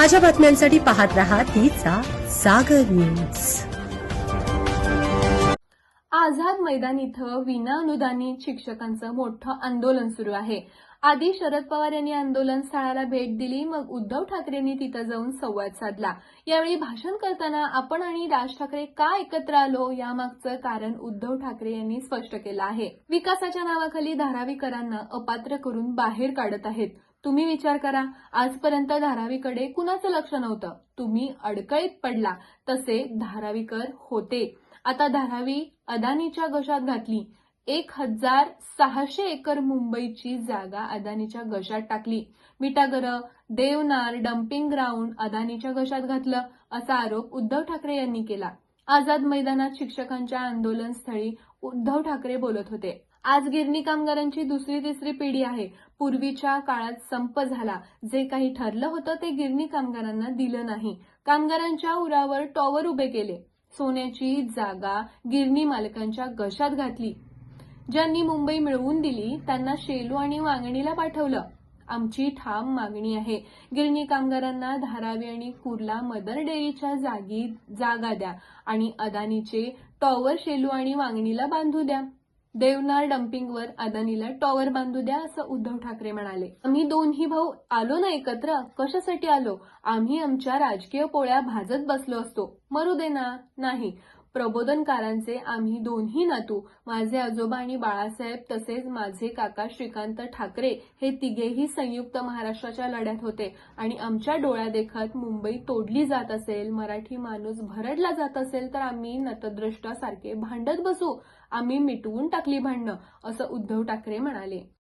ताज्या बातम्यांसाठी पाहत रहा तिचा सागर न्यूज. आझाद मैदान इथं विनाअनुदानित शिक्षकांचं मोठं आंदोलन सुरू आहे. आधी शरद पवार यांनी आंदोलन स्थळाला भेट दिली मग उद्धव ठाकरेंनी तिथं जाऊन संवाद साधला. यावेळी भाषण करताना आपण आणि राज ठाकरे का एकत्र आलो यामागचं कारण उद्धव ठाकरे यांनी स्पष्ट केलं आहे. विकासाच्या नावाखाली धारावीकरांना अपात्र करून बाहेर काढत आहेत. तुम्ही विचार करा. आजपर्यंत धारावीकडे कुणाचं लक्ष नव्हतं? तुम्ही अडकळीत पडला. तसे धारावीकर होते. आता धारावी अदानीच्या गशात घातली. एक हजार सहाशे एकर मुंबईची जागा अदानीच्या गशात टाकली. मिठागरं देवनार डम्पिंग ग्राउंड अदानीच्या गशात घातलं असा आरोप उद्धव ठाकरे यांनी केला. आझाद मैदानात शिक्षकांच्या आंदोलनस्थळी उद्धव ठाकरे बोलत होते. आज गिरणी कामगारांची दुसरी तिसरी पिढी आहे. पूर्वीच्या काळात संप झाला. जे काही ठरलं होतं ते गिरणी कामगारांना दिलं नाही. कामगारांच्या उरावर टॉवर उभे केले. सोन्याची जागा गिरणी मालकांच्या गशात घातली. ज्यांनी मुंबई मिळवून दिली त्यांना शेलू आणि वांगणीला पाठवलं. आमची ठाम मागणी आहे. गिरणी कामगारांना धारावी आणि कुर्ला मदर डेअरीच्या जागी जागा द्या आणि अदानीचे टॉवर शेलू आणि वांगणीला बांधू द्या. देवनार डम्पिंगवर अदानीला टॉवर बांधू द्या असं उद्धव ठाकरे म्हणाले. आम्ही दोन्ही भाऊ आलो ना एकत्र? कशासाठी आलो? आम्ही आमच्या राजकीय पोळ्या भाजत बसलो असतो. मरू दे ना. नाही. प्रबोधनकारांचे आम्ही दोन्ही नातू माझे आजोबा आणि बाळासाहेब तसेच माझे काका श्रीकांत ठाकरे हे तिघेही संयुक्त महाराष्ट्राच्या लढ्यात होते. आणि आमच्या डोळ्यादेखत मुंबई तोडली जात असेल मराठी माणूस भरडला जात असेल तर आम्ही नतद्रष्टासारखे भांडत बसू. आम्ही मिटवून टाकली भांडणं असं उद्धव ठाकरे म्हणाले.